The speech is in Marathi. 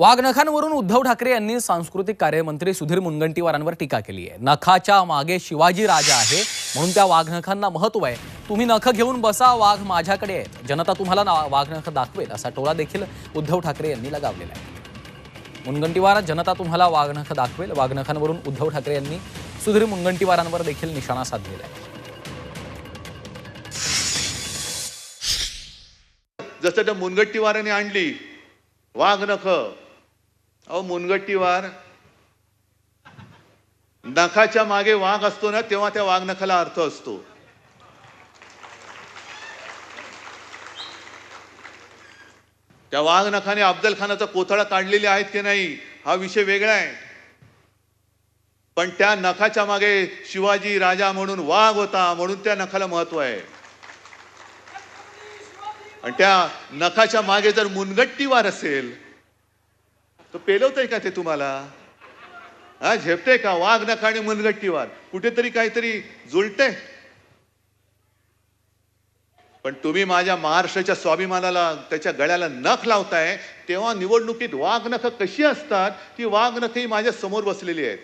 वाघनखांवरून उद्धव ठाकरे यांनी सांस्कृतिक कार्यमंत्री सुधीर मुनगंटीवारांवर टीका केली आहे. नखाच्या मागे शिवाजी राजा आहे म्हणून त्या वाघनखांना महत्त्व आहे. तुम्ही नख घेऊन बसा वाघ माझ्याकडे आहेत. जनता तुम्हाला ना- वाघनख दाखवेल असा टोळा देखील उद्धव ठाकरे यांनी लगावलेला आहे. मुनगंटीवार जनता तुम्हाला वाघनख दाखवेल. वाघनखांवरून उद्धव ठाकरे यांनी सुधीर मुनगंटीवारांवर देखील निशाणा साधलेला आहे. जसं त्या मुनगट्टीवाराने आणली वाघ नख अहो मुनगट्टीवार नखाच्या मागे वाघ असतो ना तेव्हा त्या वाघ नखाला अर्थ असतो. त्या वाघ नखाने अफजल खानाचा कोथळा काढलेले आहेत की नाही हा विषय वेगळा आहे. पण त्या नखाच्या मागे शिवाजी राजा म्हणून वाघ होता म्हणून त्या नखाला महत्त्व आहे. आणि त्या नखाच्या मागे जर मुनगट्टीवार असेल तो पेलवतंय का ते तुम्हाला? हा झेपते का? वाघ नख आणि मनगट्टीवार. कुठेतरी काहीतरी जुळते पण तुम्ही माझ्या महाराष्ट्राच्या स्वाभिमानाला त्याच्या गळ्याला नख लावताय तेव्हा निवडणुकीत वाघ नख कशी असतात? ती वाघ नखही माझ्यासमोर बसलेली आहेत.